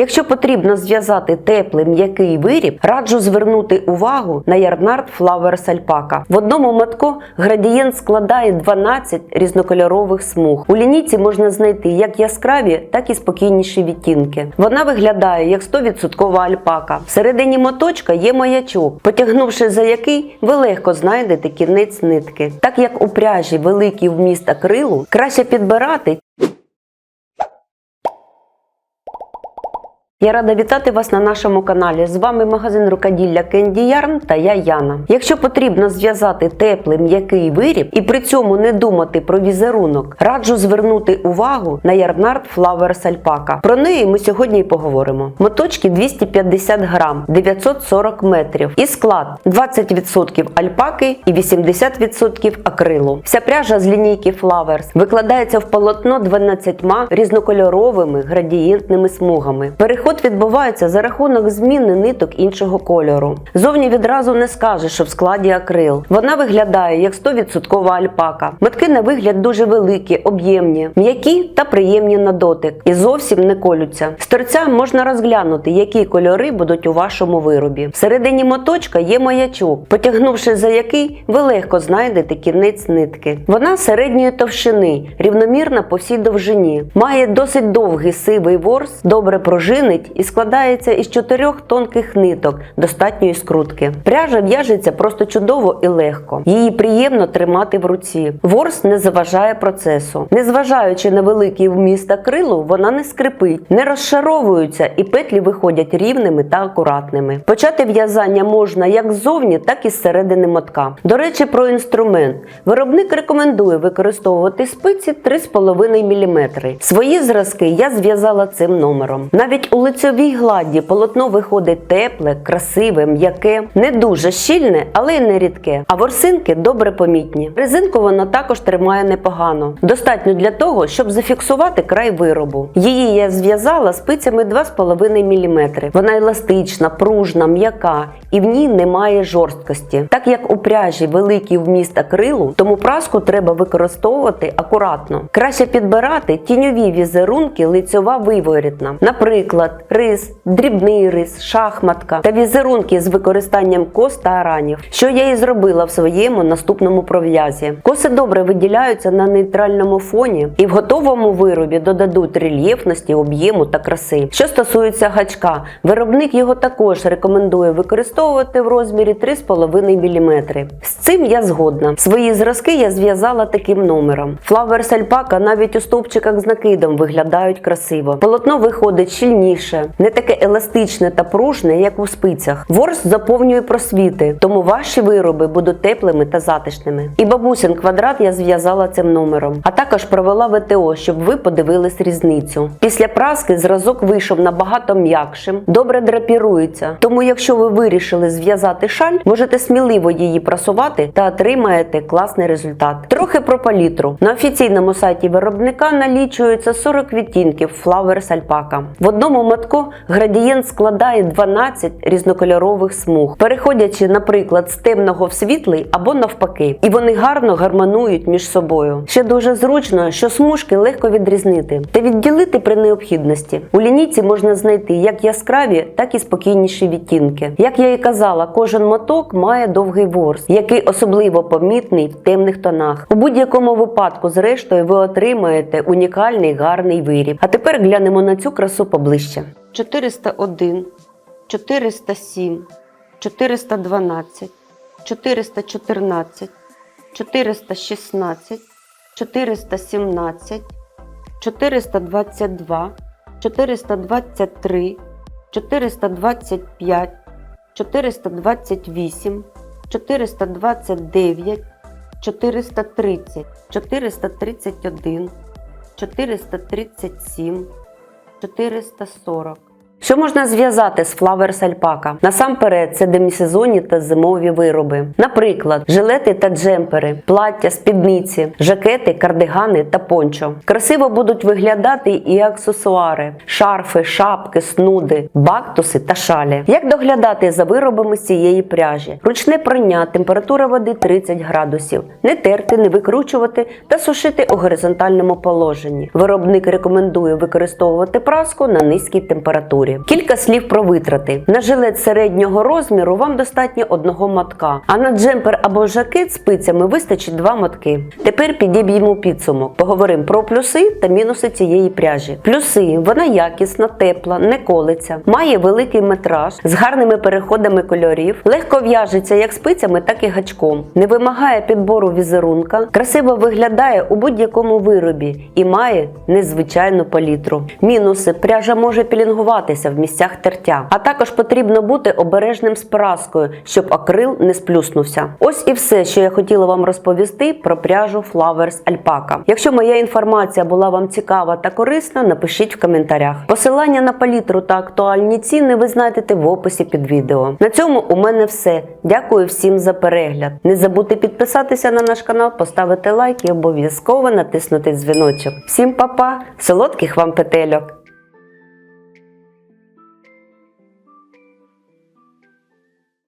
Якщо потрібно зв'язати теплий м'який виріб, раджу звернути увагу на ярнард Flowers Alpaca. В одному мотку градієнт складає 12 різнокольорових смуг. У лінійці можна знайти як яскраві, так і спокійніші відтінки. Вона виглядає як 100% альпака. Всередині моточка є маячок, потягнувши за який ви легко знайдете кінець нитки. Так як у пряжі великий вміст акрилу, краще підбирати Я рада вітати вас на нашому каналі. З вами магазин рукоділля Candy Yarn та я Яна. Якщо потрібно зв'язати теплий м'який виріб і при цьому не думати про візерунок, раджу звернути увагу на ярнард Flowers Alpaca. Про неї ми сьогодні і поговоримо. Моточки 250 грам, 940 метрів і склад 20% альпаки і 80% акрилу. Вся пряжа з лінійки Flowers викладається в полотно 12 різнокольоровими градієнтними смугами. Переход відбувається за рахунок зміни ниток іншого кольору. Зовні відразу не скажеш, що в складі акрил. Вона виглядає як 100% альпака. Метки на вигляд дуже великі, об'ємні, м'які та приємні на дотик і зовсім не колються. З торця можна розглянути, які кольори будуть у вашому виробі. Всередині моточка є маячок, потягнувши за який ви легко знайдете кінець нитки. Вона середньої товщини, рівномірна по всій довжині, має досить довгий сивий ворс, добре пружинить і складається із чотирьох тонких ниток достатньої скрутки. Пряжа в'яжеться просто чудово і легко. Її приємно тримати в руці. Ворс не заважає процесу. Незважаючи на великий вміст акрилу, вона не скрипить, не розшаровується і петлі виходять рівними та акуратними. Почати в'язання можна як ззовні, так і зсередини мотка. До речі, про інструмент. Виробник рекомендує використовувати спиці 3,5 мм. Свої зразки я зв'язала цим номером. Навіть у лицьовій гладі полотно виходить тепле, красиве, м'яке, не дуже щільне, але й не рідке. А ворсинки добре помітні. Резинку вона також тримає непогано. Достатньо для того, щоб зафіксувати край виробу. Її я зв'язала спицями 2,5 мм. Вона еластична, пружна, м'яка і в ній немає жорсткості. Так як у пряжі великий вміст акрилу, тому праску треба використовувати акуратно. Краще підбирати тіньові візерунки лицьова виворітна. Наприклад, рис, дрібний рис, шахматка та візерунки з використанням кос та аранів, що я і зробила в своєму наступному пров'язі. Коси добре виділяються на нейтральному фоні і в готовому виробі додадуть рельєфності, об'єму та краси. Що стосується гачка, виробник його також рекомендує використовувати в розмірі 3,5 мм. З цим я згодна. Свої зразки я зв'язала таким номером. Flowers Alpaca навіть у стовпчиках з накидом виглядають красиво. Полотно виходить щільніше, не таке еластичне та пружне, як у спицях. Ворс заповнює просвіти, тому ваші вироби будуть теплими та затишними. І бабусин квадрат я зв'язала цим номером, а також провела ВТО, щоб ви подивились різницю. Після праски зразок вийшов набагато м'якшим, добре драпірується. Тому, якщо ви вирішили зв'язати шаль, можете сміливо її прасувати та отримаєте класний результат. Трохи про палітру. На офіційному сайті виробника налічується 40 відтінків Flowers Alpaca. В одному мотку градієнт складає 12 різнокольорових смуг, переходячи, наприклад, з темного в світлий або навпаки, і вони гарно гармонують між собою. Ще дуже зручно, що смужки легко відрізнити та відділити при необхідності. У лінійці можна знайти як яскраві, так і спокійніші відтінки. Як я і казала, кожен моток має довгий ворс, який особливо помітний в темних тонах. У будь-якому випадку, зрештою, ви отримаєте унікальний гарний виріб. А тепер глянемо на цю красу поближче. 401, 407, 412, 414, 416, 417, 422, 423, 425, 428, 429, 430, 431, 437, 440. Що можна зв'язати з Flowers Alpaca? Насамперед, це демісезонні та зимові вироби. Наприклад, жилети та джемпери, плаття, спідниці, жакети, кардигани та пончо. Красиво будуть виглядати і аксесуари, шарфи, шапки, снуди, бактуси та шалі. Як доглядати за виробами з цієї пряжі? Ручне прання, температура води 30 градусів. Не терти, не викручувати та сушити у горизонтальному положенні. Виробник рекомендує використовувати праску на низькій температурі. Наборі. Кілька слів про витрати. На жилет середнього розміру вам достатньо одного мотка, а на джемпер або жакет з спицями вистачить два мотки. Тепер підіб'ємо підсумок. Поговоримо про плюси та мінуси цієї пряжі. Плюси вона якісна, тепла, не колиться, має великий метраж з гарними переходами кольорів, легко в'яжеться як спицями, так і гачком, не вимагає підбору візерунка, красиво виглядає у будь-якому виробі і має незвичайну палітру. Мінуси пряжа може пілінгуватися в місцях тертя, а також потрібно бути обережним з праскою, щоб акрил не сплюснувся. Ось і все, що я хотіла вам розповісти про пряжу Flowers Alpaca. Якщо моя інформація була вам цікава та корисна, напишіть в коментарях. Посилання на палітру та актуальні ціни ви знайдете в описі під відео. На цьому у мене все. Дякую всім за перегляд. Не забудьте підписатися на наш канал, поставити лайк і обов'язково натиснути дзвіночок. Всім па-па, солодких вам петельок!